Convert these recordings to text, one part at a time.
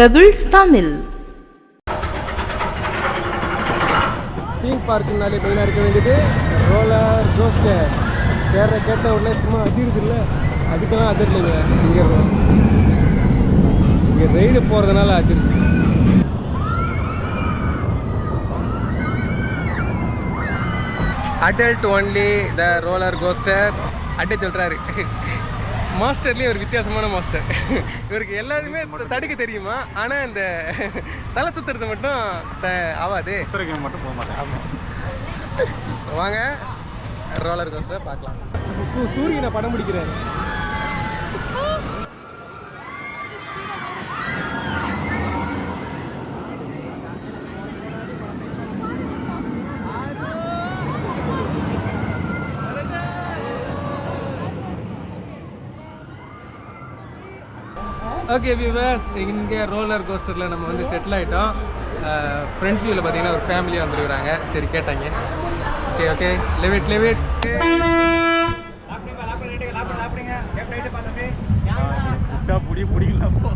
Pebbles Tamil theme பார்க்குனாலே மெயினாக இருக்க வேண்டியது ரோலர் கோஸ்டர் வேற கேட்ட உடனே சும்மா அதிருது இல்லை அதுக்கெல்லாம் அதிரலைங்க இங்கே இங்கே ரெய்டு போகிறதுனால அதிருது adult only the roller coaster அட்டே சொல்கிறாரு மாஸ்டர்லேயே ஒரு வித்தியாசமான மாஸ்டர். இவருக்கு எல்லாருமே தடுக்க தெரியுமா? ஆனால் இந்த தலை சுத்துறது மட்டும் த ஆகாது மட்டும் போக மாட்டேன். வாங்க. ரோலர் கோஸ்டர் பார்க்கலாம். சூரியனை படம் பிடிக்கிறாரு. ஓகே வியூவர்ஸ் இங்கே ரோலர் கோஸ்டரில் நம்ம வந்து செட்டில் ஆகிட்டோம் ஃப்ரண்ட் வியூவில் பார்த்தீங்கன்னா ஒரு ஃபேமிலியாக வந்துருக்குறாங்க சரி கேட்டாங்க ஓகே ஓகே லெவிட் லெவிட் புடி பிடிக்கல போ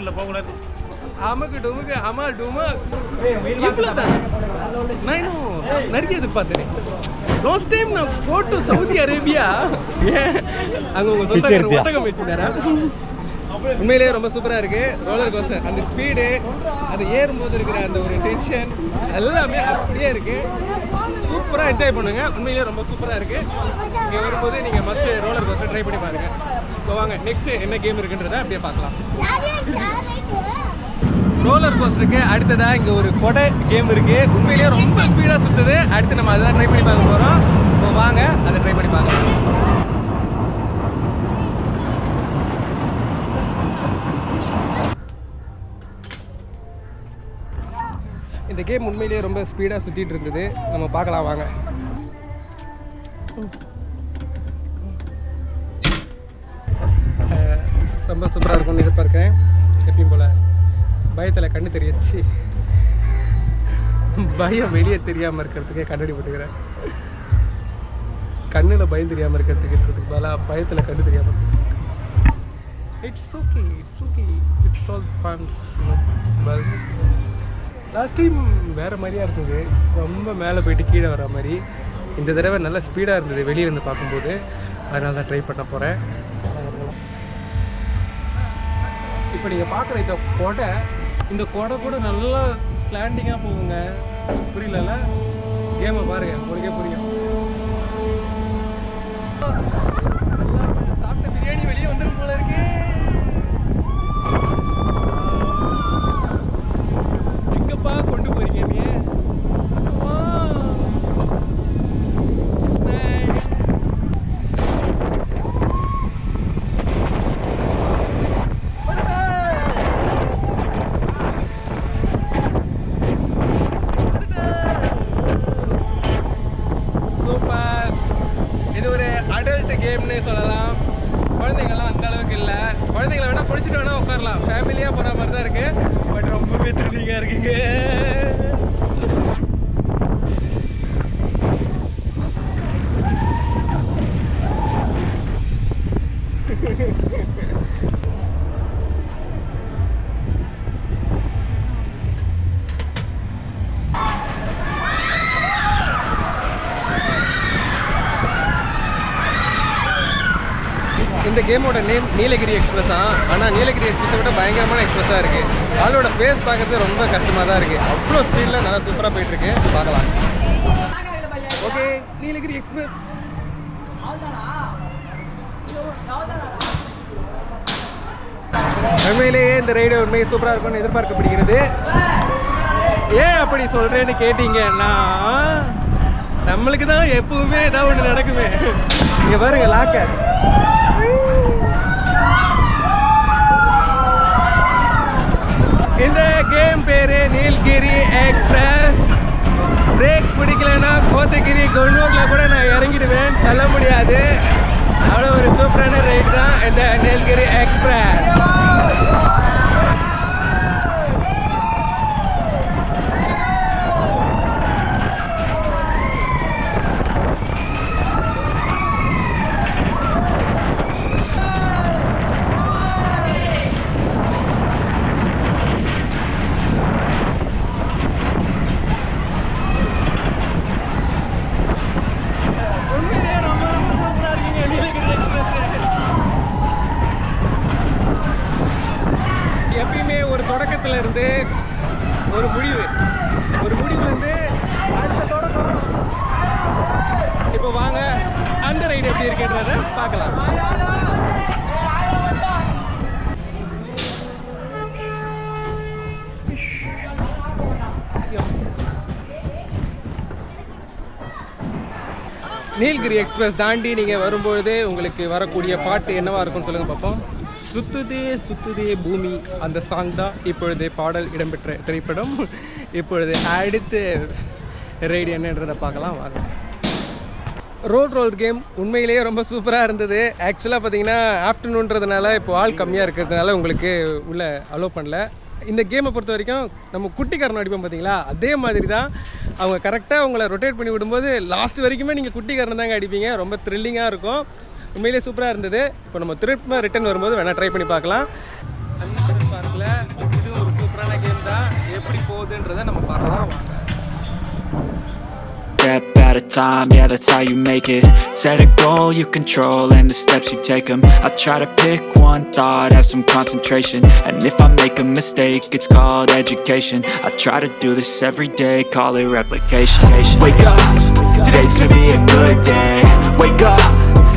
ஹண்ட்ரட்ல போகக்கூடாது அமுக்கு டுமுக்கு அமால் டுமா இவ்வளோதான் நான் இன்னும் நிறைய எதிர்பார்த்தேன் லாஸ்ட் டைம் நான் போட்டு சவுதி அரேபியா ஏன் அங்கே உங்கள் சொந்தக்காரர் எடுத்தியா? ஒட்டகம் வச்சுருந்தாரா? உண்மையிலேயே ரொம்ப சூப்பராக இருக்கு. ரோலர் கோஸ்டர் அந்த ஸ்பீடு அது ஏறும்போது இருக்கிற அந்த ஒரு டென்ஷன் எல்லாமே அப்படியே இருக்கு. சூப்பராக என்ஜாய் பண்ணுங்க. உண்மையிலேயே ரொம்ப சூப்பராக இருக்கு. இங்கே வரும்போது நீங்கள் மஸ்ட் ரோலர் கோஸ்டர் ட்ரை பண்ணி பாருங்க. இப்போ வாங்க நெக்ஸ்ட் என்ன கேம் இருக்குன்றதை அப்படியே பார்க்கலாம். ரோலர் கோஸ்டருக்கு அடுத்ததா இங்க ஒரு கொடை கேம் இருக்கு. உண்மையிலேயே ரொம்ப ஸ்பீடா சுத்துது. அடுத்து நம்ம அதான் ட்ரை பண்ணி பார்க்க போறோம். இப்போ வாங்க அதை ட்ரை பண்ணி பார்க்கலாம். இந்த கேம் உண்மையிலேயே ரொம்ப ஸ்பீடாக சுற்றிட்டு இருந்தது. நம்ம பார்க்கலாம் வாங்க. ரொம்ப சூப்பராக இருக்கும்னு எதிர்பார்க்குறேன் எப்பயும் போல் பயத்தில் கண்ணு தெரியாச்சு. பயம் வெளியே தெரியாமல் இருக்கிறதுக்கே கண்ணாடி போட்டுக்கிறேன். கண்ணில் பயம் தெரியாமல் இருக்கிறதுக்கு பதிலாக பயத்தில் கண்ணு தெரியாமல் it's okay it's okay it's all funs last time வேறு மாதிரியா இருந்தது. ரொம்ப மேலே போயிட்டு கீழே வர மாதிரி. இந்த தடவை நல்லா ஸ்பீடாக இருந்தது வெளியே இருந்து பார்க்கும்போது. அதனால தான் ட்ரை பண்ண போகிறேன் இப்போ நீங்கள் பார்க்குற இந்த கொடை இந்த கொடை கூட நல்லா ஸ்லாண்டிங்காக போகுங்க. புரியலல்ல? கேமை பாருங்க உங்களுக்கே புரியும். சாப்பிட்ட பிரியாணி வெளியே வந்துடும் போல இருக்கு. எங்கப்பா கொண்டு போறீங்க நீ பிடிச்சிட்டு வேணால் உட்காரலாம். ஃபேமிலியாக போகிற மாதிரி தான் இருக்குது பட் ரொம்பவே த்ரில்லிங்காக இருக்குங்க. இந்த கேமோட நேம் நீலகிரி எக்ஸ்பிரஸ் தான். ஆனால் நீலகிரி எக்ஸ்பிரஸை விட பயங்கரமான எக்ஸ்பிரஸாக இருக்குது ஆளோட ஃபேஸ் பார்க்கறது ரொம்ப கஷ்டமாக தான் இருக்குது அவ்வளோ ஸ்பீடில் நல்லா சூப்பராக போயிட்டுருக்கு பார்க்கலாம். Okay Nilgiri express. உண்மையிலேயே இந்த ரைடு உண்மையை சூப்பராக இருக்கும்னு எதிர்பார்க்கப்படுகிறது. ஏன் அப்படி சொல்கிறேன்னு கேட்டீங்கன்னா நம்மளுக்கு தான் எப்பவுமே ஏதாவது ஒன்று நடக்குமே. இங்கே பாருங்க லாக்கர் இந்த கேம் பேரு நீல்கிரி எக்ஸ்பிரஸ் பிரேக் பிடிக்கலன்னா கோத்தகிரி கொன்னூர்ல கூட நான் இறங்கிடுவேன். சொல்ல முடியாது. அவ்வளோ ஒரு சூப்பரான ரைடு தான் இந்த நெல்கிரி எக்ஸ்பிரஸ் உண்மையிலேயே ரொம்ப ரொம்ப சூப்பரா இருக்கீங்க நீலகிரி எக்ஸ்பிரஸ் எப்பயுமே ஒரு தொடக்கத்துல இருந்து ஒரு முடிவு. ஒரு முடிவுலேருந்து அடுத்த தொடக்கம். இப்போ வாங்க அந்த ரைடு எப்படி இருக்குன்றத பார்க்கலாம். நீல்கிரி எக்ஸ்பிரஸ் தாண்டி நீங்கள் வரும்பொழுது உங்களுக்கு வரக்கூடிய பாட்டு என்னவாக இருக்கும்னு சொல்லுங்கள் பார்ப்போம் சுத்துதே சுத்துதே பூமி. அந்த சாங் தான் இப்பொழுது பாடல் இடம்பெற்ற திரைப்படம். இப்பொழுது அடுத்து ரைடு என்னன்றதை பார்க்கலாம் வாங்க. ரோட் ரோல் கேம் உண்மையிலேயே ரொம்ப சூப்பராக இருந்தது. ஆக்சுவலாக பார்த்தீங்கன்னா ஆஃப்டர்நூன்றதுனால இப்போ ஆள் கம்மியாக இருக்கிறதுனால உங்களுக்கு உள்ளே அலோவ் பண்ணல. இந்த கேமை பொறுத்த வரைக்கும் நம்ம குட்டிக்காரன் அடிப்போம் பார்த்தீங்களா? அதே மாதிரி தான் அவங்க கரெக்டாக உங்களை ரொட்டேட் பண்ணி விடும்போது லாஸ்ட் வரைக்குமே நீங்கள் குட்டிக்காரன் தாங்க அடிப்பீங்க. ரொம்ப த்ரில்லிங்காக இருக்கும். உண்மையிலேயே சூப்பராக இருந்தது இப்போ நம்ம திரும்ப ரிட்டர்ன் வரும்போது வேணால் ட்ரை பண்ணி பார்க்கலாம் அம்யூஸ்மெண்ட் பார்க்கில் இது ஒரு சூப்பரான கேம் தான் எப்படி போகுதுன்றதை நம்ம பார்க்கலாம் வாங்க step at a time, yeah, that's how you make it. Set a goal you control and the steps you take them. I try to pick one thought, have some concentration. And if I make a mistake, it's called education. I try to do this every day, call it replication. Wake up, today's gonna be a good day. Wake up,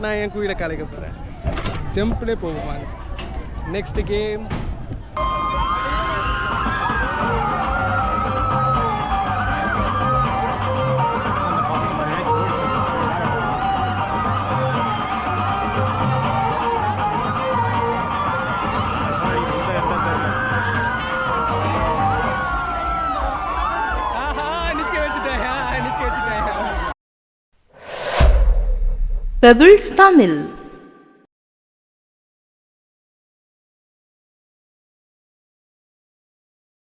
நான் என் குயிலை கலைக்க போகிறேன் ஜம்ப்லேயே போவாங்க next game pebbles Tamil.